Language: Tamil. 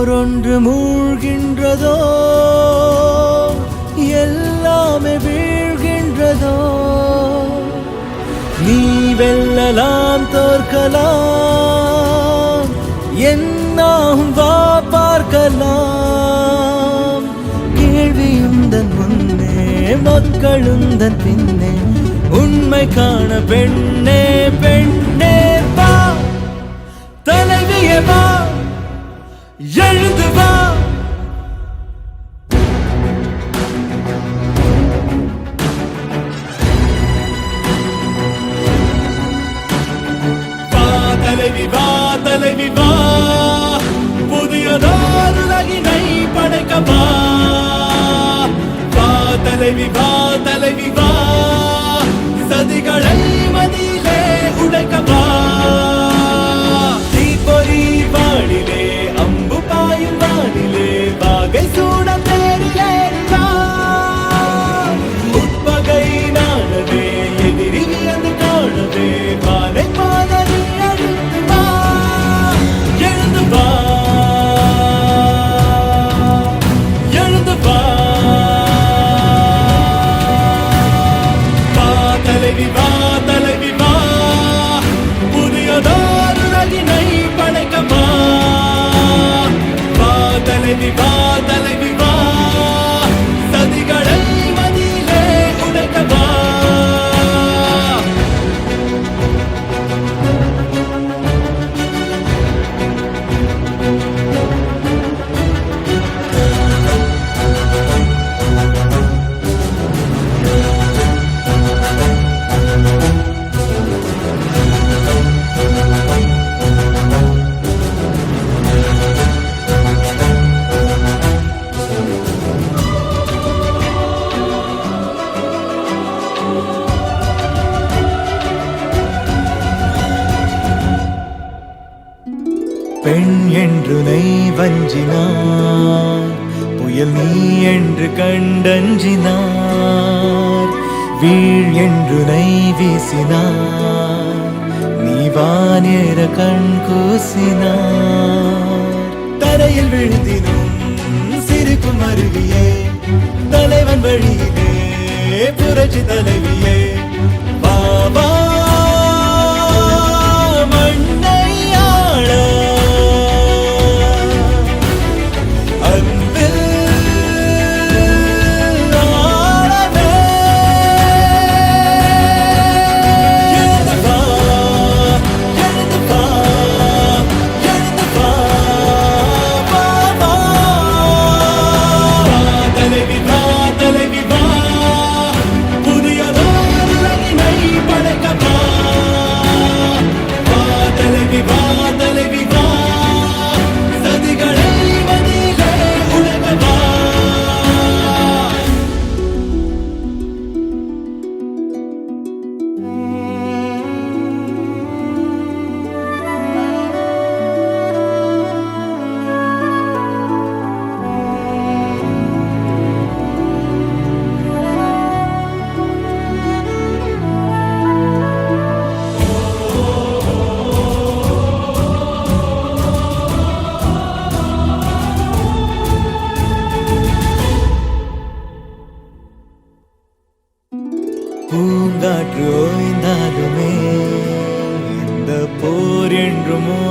போரொன்று மூழ்கின்றதோ? எல்லாமே வீழ்கின்றதோ? நீ வெல்லலாம் தோற்கலாம். என்னாகும் வா பார்க்கலாம். கேள்வியுந்தன் முன்னே மக்களுந்தன் பின்னே. உண்மை காண பெண்ணே பெண்ணே வா. தலைவியே வா. எழுந்து வா தலைவி வா தலைவி வா புதியதோர் உலகினை படைக்க வா. தலைவி வா தலைவி வா புதியதோர் உலகினை படைக்க வா வா தலைவி வா தலைவி பெண் என்று நெய் வஞ்சினார் புயல் நீ என்று கண்டஞ்சினார் வீழ் என்று நெய் வீசினார் நீ வானேற கண் கூசினார். தரையில் விழுந்தினும் சிரிக்கும் அருவியே தலைவன் வழியிலே புரட்சி தலைவியே பூங்காற்று ஓய்ந்தாலுமே இந்த போர் என்றுமோ